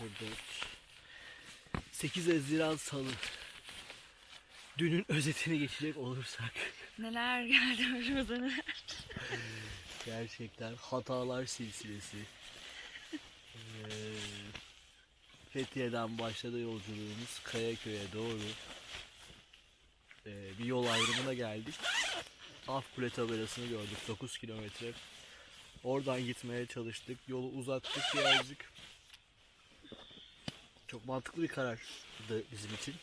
6.04 8 Haziran Salı. Dünün özetini geçecek olursak. Neler geldi başımıza neler. gerçekten hatalar silsilesi. Ee, Fethiye'den başladı yolculuğumuz Kayaköy'e doğru. Ee, bir yol ayrımına geldik. Afkule tabelasını gördük 9 kilometre. Oradan gitmeye çalıştık. Yolu uzattık birazcık. Çok mantıklı bir karardı bizim için.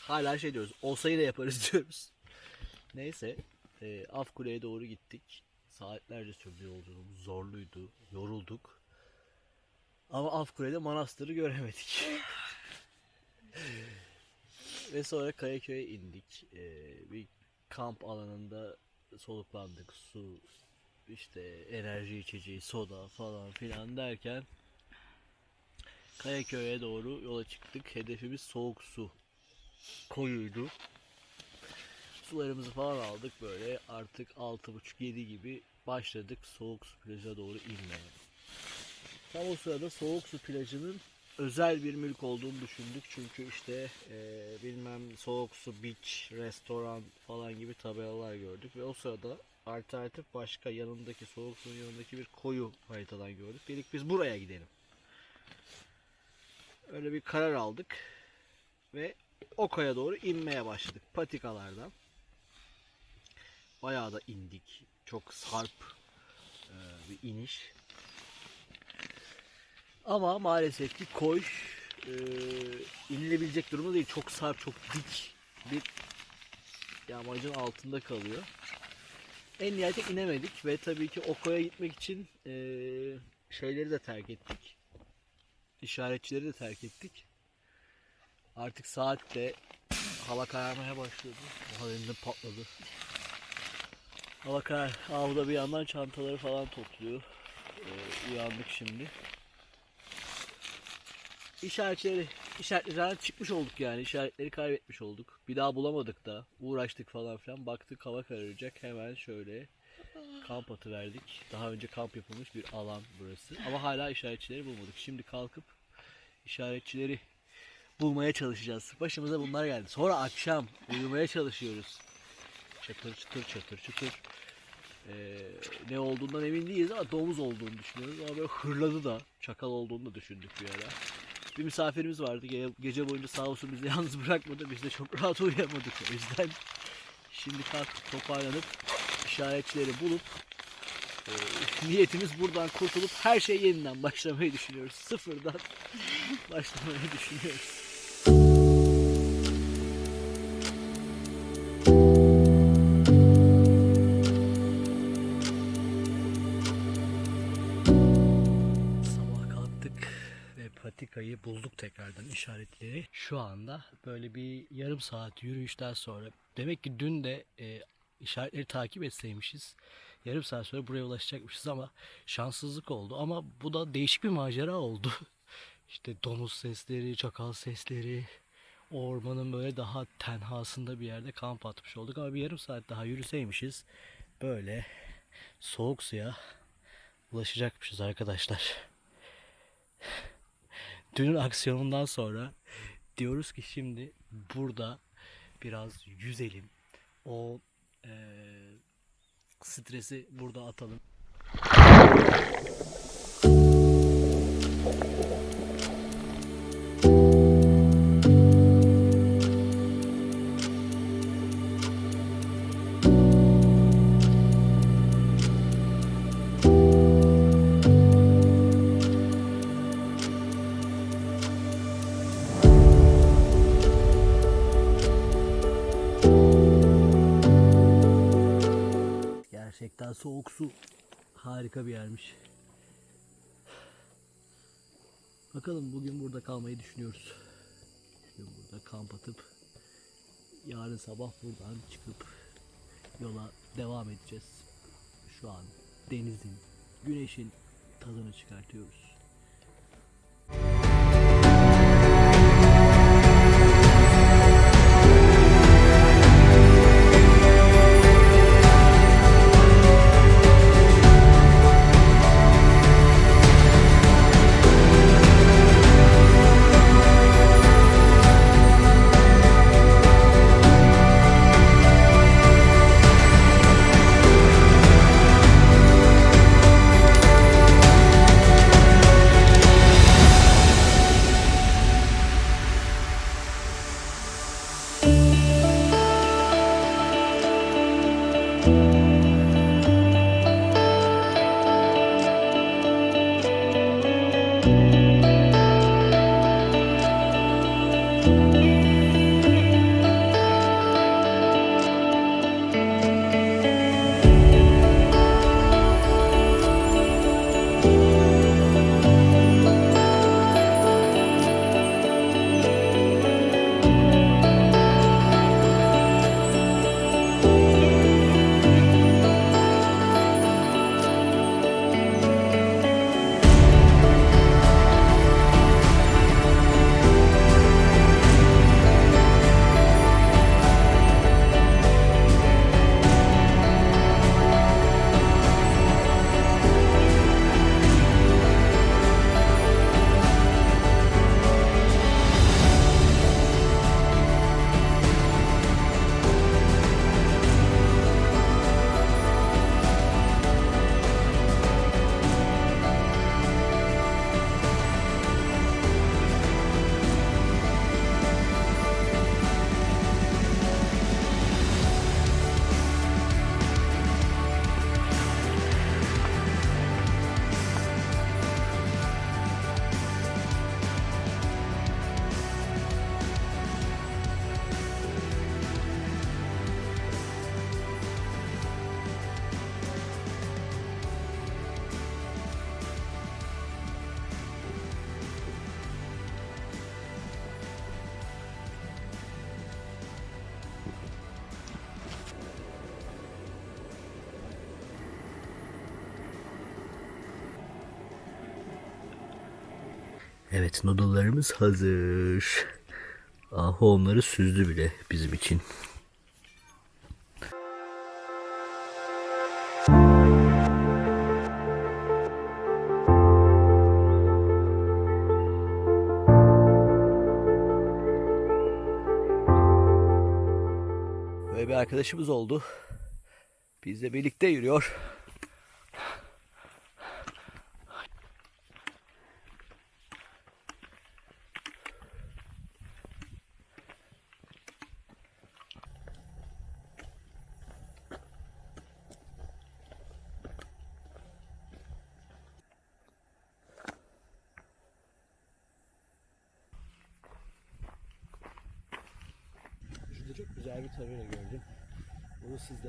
Hala şey diyoruz. Olsa yine yaparız diyoruz. Neyse. E, Afkule'ye doğru gittik. Saatlerce sürdü yolculuğumuz. Zorluydu. Yorulduk. Ama Afkule'de manastırı göremedik. Ve sonra Kayaköy'e indik. E, bir kamp alanında soluklandık. Su, işte enerji içeceği, soda falan filan derken Kayaköy'e doğru yola çıktık. Hedefimiz soğuk su koyuydu. Sularımızı falan aldık böyle artık 6.30-7 gibi başladık soğuk su plaja doğru inmeye. Tam o sırada soğuk su plajının özel bir mülk olduğunu düşündük. Çünkü işte eee, bilmem soğuk su beach, restoran falan gibi tabelalar gördük. Ve o sırada alternatif başka yanındaki soğuk suyun yanındaki bir koyu haritadan gördük. Dedik biz buraya gidelim. Öyle bir karar aldık. Ve o koya doğru inmeye başladık. Patikalardan. Bayağı da indik. Çok sarp eee, bir iniş. Ama maalesef ki koy eee inilebilecek durumda değil. Çok sarp, çok dik bir yamacın altında kalıyor. En nihayete inemedik ve tabii ki o koya gitmek için eee, şeyleri de terk ettik. İşaretçileri de terk ettik. Artık saat de hava kararmaya başladı. Elimde patladı. Hava karar. Avda bir yandan çantaları falan topluyor. Eee, uyandık şimdi. İşaretleri, işaretlerden çıkmış olduk yani. İşaretleri kaybetmiş olduk. Bir daha bulamadık da. Uğraştık falan filan. Baktık hava kararacak. Hemen şöyle kamp atı verdik. Daha önce kamp yapılmış bir alan burası. Ama hala işaretçileri bulmadık. Şimdi kalkıp işaretçileri bulmaya çalışacağız. Başımıza bunlar geldi. Sonra akşam uyumaya çalışıyoruz. Çatır çıtır çatır çıtır. Ee, ne olduğundan emin değiliz ama domuz olduğunu düşünüyoruz. Ama böyle hırladı da çakal olduğunu da düşündük bir ara. Bir misafirimiz vardı. Ge- Gece boyunca sağ olsun bizi yalnız bırakmadı. Biz de çok rahat uyuyamadık o yüzden. Şimdi kalktık toparlanıp işaretçileri bulup e, niyetimiz buradan kurtulup her şey yeniden başlamayı düşünüyoruz. Sıfırdan başlamayı düşünüyoruz. Patikayı bulduk tekrardan işaretleri. Şu anda böyle bir yarım saat yürüyüşten sonra demek ki dün de e, işaretleri takip etseymişiz yarım saat sonra buraya ulaşacakmışız ama şanssızlık oldu. Ama bu da değişik bir macera oldu. İşte domuz sesleri, çakal sesleri, o ormanın böyle daha tenhasında bir yerde kamp atmış olduk ama bir yarım saat daha yürüseymişiz böyle soğuk suya ulaşacakmışız arkadaşlar. Dünün aksiyonundan sonra diyoruz ki şimdi burada biraz yüzelim. O eee, stresi burada atalım. Soğuk su harika bir yermiş. Bakalım bugün burada kalmayı düşünüyoruz. Bugün burada kamp atıp yarın sabah buradan çıkıp yola devam edeceğiz. Şu an denizin, güneşin tadını çıkartıyoruz. Evet noodle'larımız hazır. Ahu onları süzdü bile bizim için. Böyle bir arkadaşımız oldu. Bizle birlikte yürüyor. Şurada çok güzel bir tabela gördüm. Bunu sizle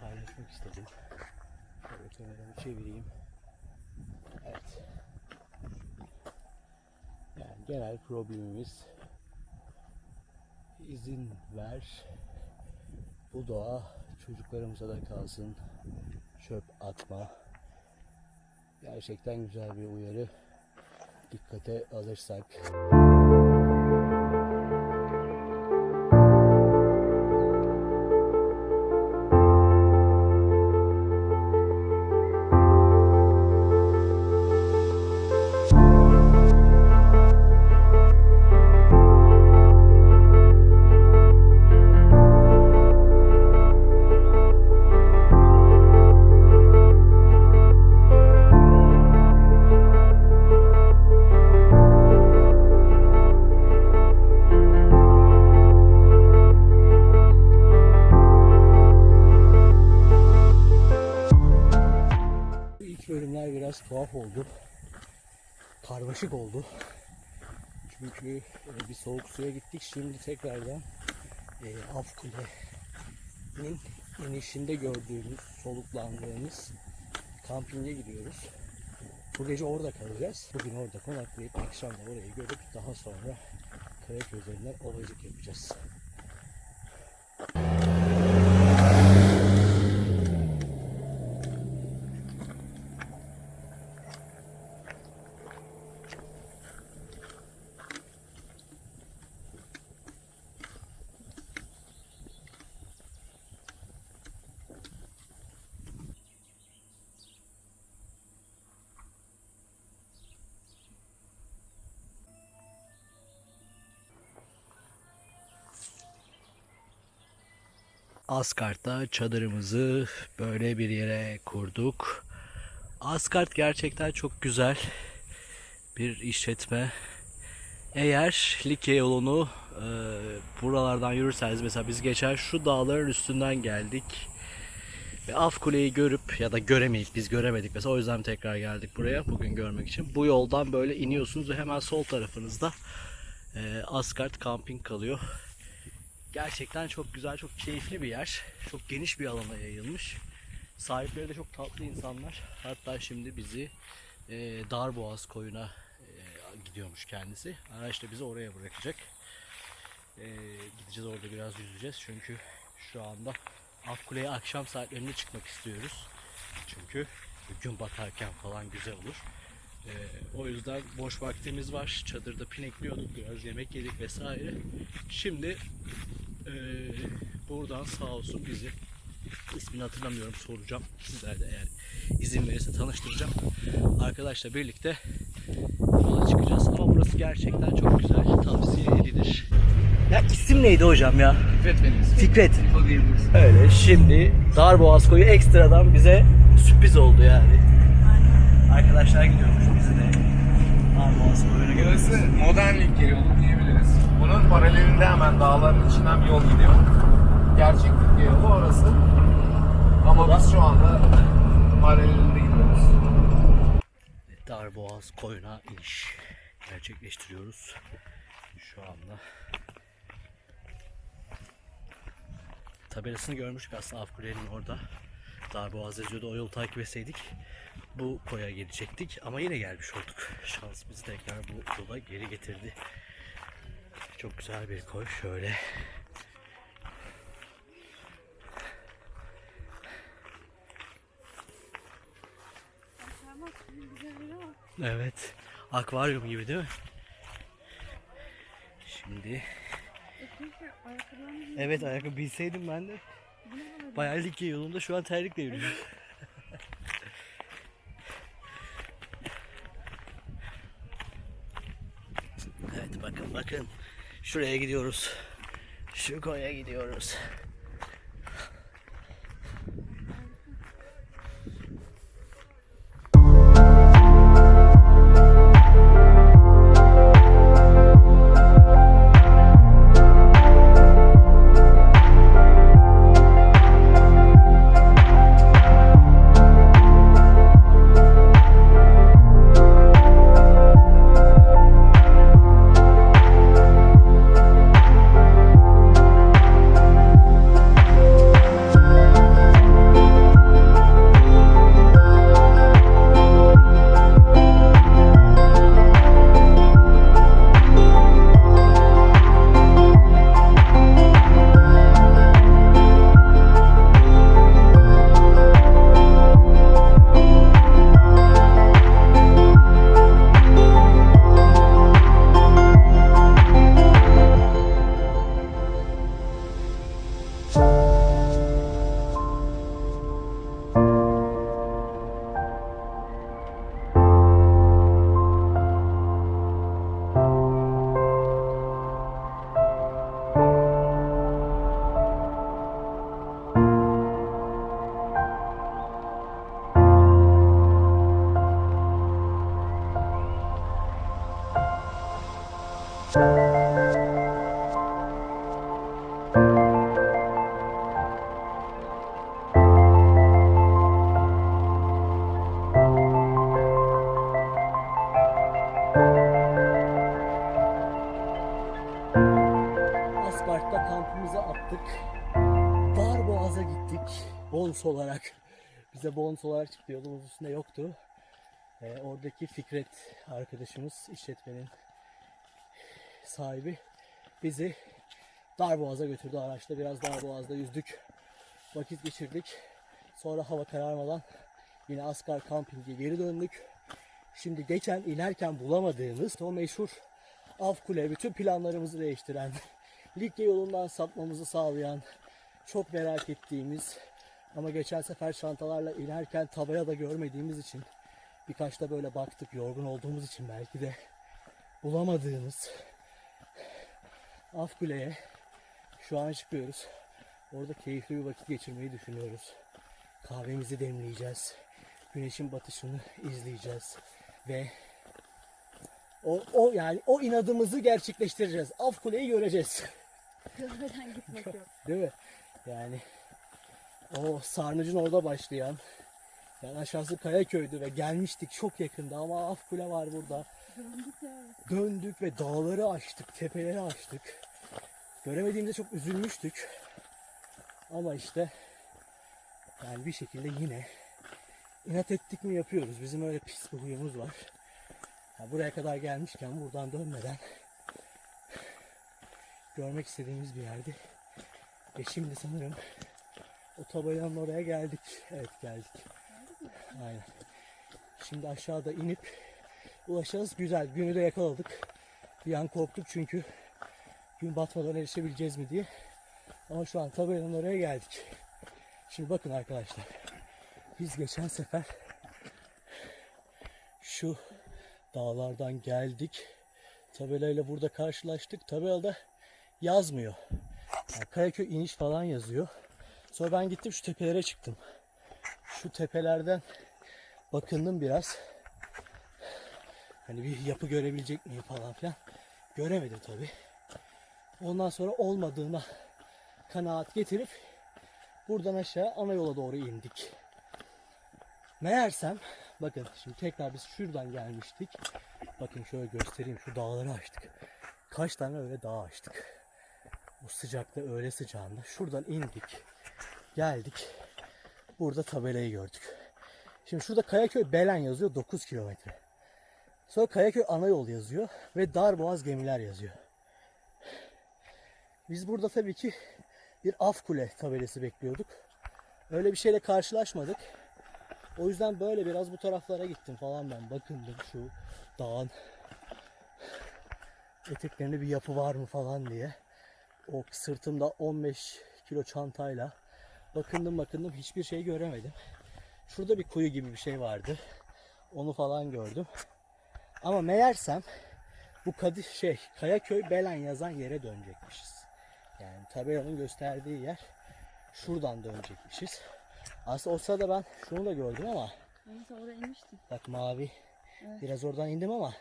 paylaşmak istedim. Şöyle kameramı çevireyim. Evet. Yani genel problemimiz izin ver. Bu doğa çocuklarımıza da kalsın. Çöp atma. Gerçekten güzel bir uyarı. Dikkate alırsak. Karmaşık oldu. Çünkü e, bir soğuk suya gittik. Şimdi tekrardan e, Af Kule'nin inişinde gördüğümüz, soluklandığımız kampinge gidiyoruz. Bu gece orada kalacağız. Bugün orada konaklayıp akşam da orayı görüp daha sonra kayak üzerinden ovacık yapacağız. Asgard'da çadırımızı böyle bir yere kurduk. Asgard gerçekten çok güzel bir işletme. Eğer Likya yolunu e, buralardan yürürseniz mesela biz geçen şu dağların üstünden geldik. Ve Af Kule'yi görüp ya da göremeyip biz göremedik mesela o yüzden tekrar geldik buraya bugün görmek için. Bu yoldan böyle iniyorsunuz ve hemen sol tarafınızda e, Asgard Camping kalıyor. Gerçekten çok güzel, çok keyifli bir yer. Çok geniş bir alana yayılmış. Sahipleri de çok tatlı insanlar. Hatta şimdi bizi e, Darboğaz koyuna e, gidiyormuş kendisi. Araç da bizi oraya bırakacak. E, gideceğiz orada biraz yüzeceğiz. Çünkü şu anda Akkule'ye akşam saatlerinde çıkmak istiyoruz. Çünkü gün batarken falan güzel olur. E, o yüzden boş vaktimiz var. Çadırda pinekliyorduk, biraz yemek yedik vesaire. Şimdi ee, buradan sağ olsun bizi ismini hatırlamıyorum soracağım. Sizler de eğer izin verirse tanıştıracağım. Arkadaşla birlikte yola çıkacağız. Ama burası gerçekten çok güzel tavsiye edilir. Ya isim neydi hocam ya? Fikret benim ismim. Fikret. Öyle şimdi Darboğaz koyu ekstradan bize sürpriz oldu yani. Arkadaşlar gidiyormuş bizi de Burası modernlik yolu diyebiliriz. Bunun paralelinde hemen dağların içinden bir yol gidiyor. Gerçek Likya yolu orası. Ama biz şu anda paralelinde gidiyoruz. Darboğaz koyuna iniş gerçekleştiriyoruz şu anda. Tabelasını görmüştük aslında Afkule'nin orada. Darboğaz yazıyordu. O yolu takip etseydik bu koya gelecektik ama yine gelmiş olduk. Şans bizi tekrar bu yola geri getirdi. Çok güzel bir koy şöyle. Evet. Akvaryum gibi değil mi? Şimdi Evet ayakkabı bilseydim ben de Bayağı Likya yolunda şu an terlikle yürüyorum. evet bakın. Şuraya gidiyoruz. Şu koya gidiyoruz. Attık. Darboğaz'a gittik. Bons olarak. Bize bons olarak çıktı. Yolumuz üstünde yoktu. Ee, oradaki Fikret arkadaşımız, işletmenin sahibi bizi Darboğaz'a götürdü araçta. Biraz Darboğaz'da yüzdük. Vakit geçirdik. Sonra hava kararmadan yine Asgar Camping'e geri döndük. Şimdi geçen inerken bulamadığımız o meşhur Av Kule bütün planlarımızı değiştiren, Likya yolundan sapmamızı sağlayan, çok merak ettiğimiz ama geçen sefer çantalarla inerken tabela da görmediğimiz için birkaç da böyle baktık yorgun olduğumuz için belki de bulamadığımız Af Kule'ye şu an çıkıyoruz. Orada keyifli bir vakit geçirmeyi düşünüyoruz. Kahvemizi demleyeceğiz. Güneşin batışını izleyeceğiz ve o, o yani o inadımızı gerçekleştireceğiz. Af Kule'yi göreceğiz. Görmeden gitmek yok. Değil mi? Yani o Sarnıcın orada başlayan yani aşağısı Kayaköy'dü ve gelmiştik çok yakında ama Af Kule var burada. Döndük ve dağları aştık, tepeleri aştık. Göremediğimde çok üzülmüştük. Ama işte yani bir şekilde yine inat ettik mi yapıyoruz. Bizim öyle pis bir huyumuz var. Ya buraya kadar gelmişken buradan dönmeden görmek istediğimiz bir yerdi. Ve şimdi sanırım o tabelanın oraya geldik. Evet geldik. Aynen. Şimdi aşağıda inip ulaşacağız. Güzel. Günü de yakaladık. Bir an korktuk çünkü gün batmadan erişebileceğiz mi diye. Ama şu an tabelanın oraya geldik. Şimdi bakın arkadaşlar. Biz geçen sefer şu dağlardan geldik. Tabelayla burada karşılaştık. Tabelada yazmıyor. Yani Kayaköy iniş falan yazıyor. Sonra ben gittim şu tepelere çıktım. Şu tepelerden bakındım biraz. Hani bir yapı görebilecek miyim falan filan. Göremedim tabi. Ondan sonra olmadığına kanaat getirip buradan aşağı ana yola doğru indik. Meğersem bakın şimdi tekrar biz şuradan gelmiştik. Bakın şöyle göstereyim şu dağları açtık. Kaç tane öyle dağ açtık. Bu sıcakta öğle sıcağında şuradan indik. Geldik. Burada tabelayı gördük. Şimdi şurada Kayaköy Belen yazıyor 9 kilometre. Sonra Kayaköy ana yol yazıyor ve Darboğaz gemiler yazıyor. Biz burada tabii ki bir af kule tabelası bekliyorduk. Öyle bir şeyle karşılaşmadık. O yüzden böyle biraz bu taraflara gittim falan ben. Bakındım şu dağın eteklerinde bir yapı var mı falan diye. O sırtımda 15 kilo çantayla bakındım bakındım hiçbir şey göremedim. Şurada bir kuyu gibi bir şey vardı. Onu falan gördüm. Ama meğersem bu kadı şey Kayaköy Belen yazan yere dönecekmişiz. Yani tabelanın gösterdiği yer şuradan dönecekmişiz. Aslında o sırada ben şunu da gördüm ama Neyse oraya inmiştim. bak mavi Evet. biraz oradan indim ama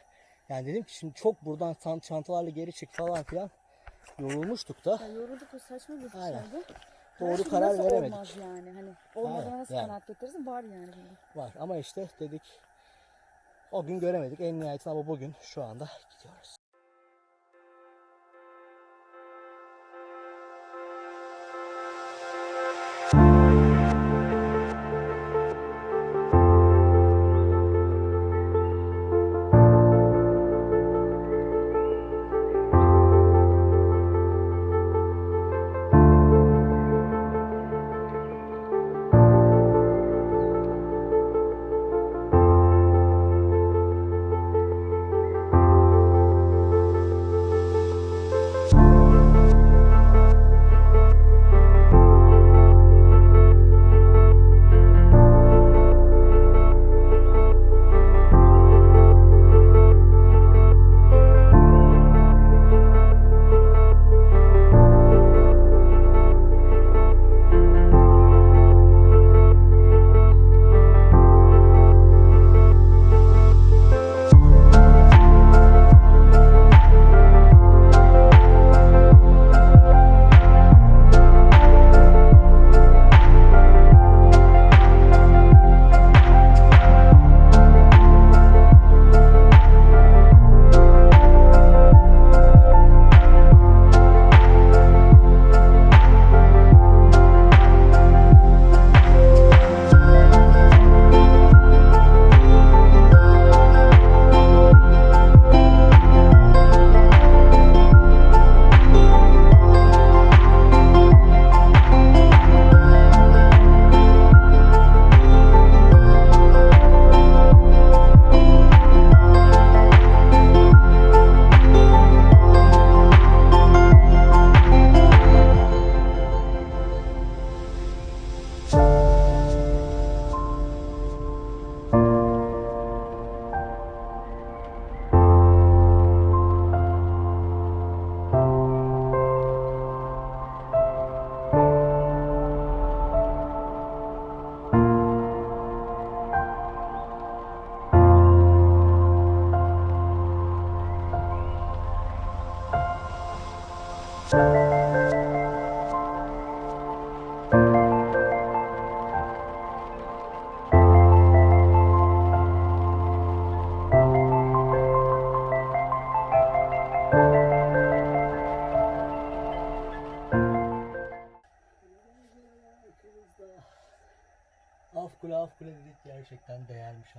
yani dedim ki şimdi çok buradan çantalarla geri çık falan filan yorulmuştuk da Ya yorulduk o saçma bir Aynen. şeydi. Doğru Her şey karar nasıl veremedik. Olmaz yani hani olmadığına Aynen, nasıl yani. kanaat getirirsin var yani var ama işte dedik o gün göremedik en nihayetinde ama bugün şu anda gidiyoruz.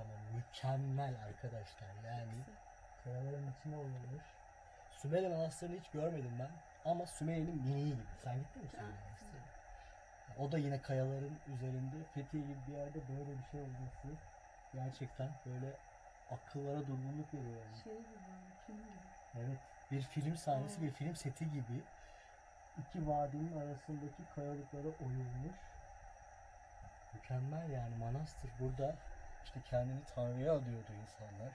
Ama mükemmel arkadaşlar yani kayaların içine oyulmuş. Sümele Manastırı'nı hiç görmedim ben ama Sümeyye'nin miniği gibi. Sen gittin mi Sümele Manastırı'na? O da yine kayaların üzerinde Fethiye gibi bir yerde böyle bir şey olması gerçekten böyle akıllara durgunluk veriyor yani. Şey gibi film gibi. Evet. Bir film sahnesi, bir film seti gibi iki vadinin arasındaki kayalıklara oyulmuş. Mükemmel yani manastır. Burada işte kendini Tanrı'ya adıyordu insanlar.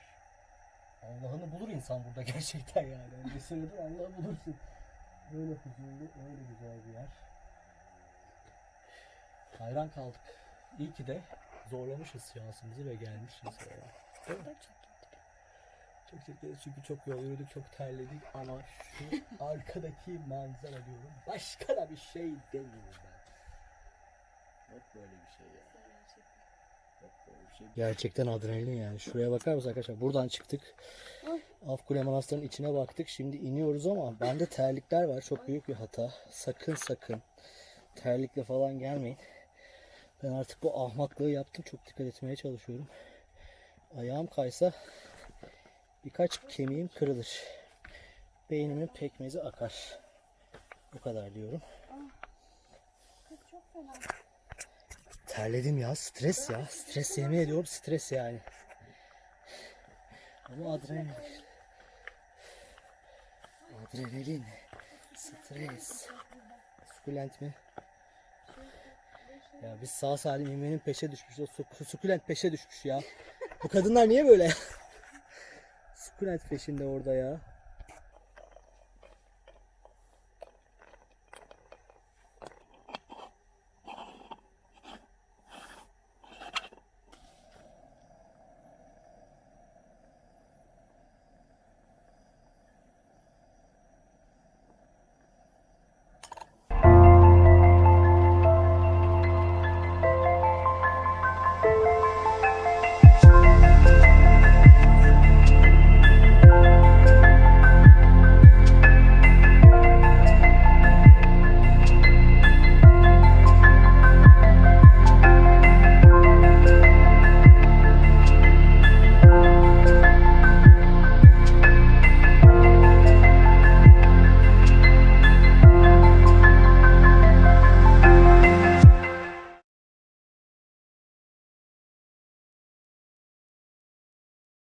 Allah'ını bulur insan burada gerçekten yani. yani bir süredir Allah'ı bulursun. Öyle huzurlu, öyle güzel bir yer. Hayran kaldık. İyi ki de zorlamışız şansımızı ve gelmişiz. Değil mi? Çok çekeriz çünkü çok yol yürüdük, çok terledik ama şu arkadaki manzara diyorum. Başka da bir şey demiyorum ben. Yok böyle bir şey ya. Gerçekten adrenalin yani. Şuraya bakar mısın arkadaşlar? Buradan çıktık. Afkule Manastırı'nın içine baktık. Şimdi iniyoruz ama bende terlikler var. Çok büyük bir hata. Sakın sakın terlikle falan gelmeyin. Ben artık bu ahmaklığı yaptım. Çok dikkat etmeye çalışıyorum. Ayağım kaysa birkaç kemiğim kırılır. Beynimin pekmezi akar. Bu kadar diyorum. Kız çok fena. Terledim ya. Stres ya. Stres yemin ediyorum stres yani. Ama adrenalin. Adrenalin. Stres. Sukulent mi? Ya biz sağ salim yemeğinin peşe düşmüş. O su- sukulent peşe düşmüş ya. Bu kadınlar niye böyle? sukulent peşinde orada ya.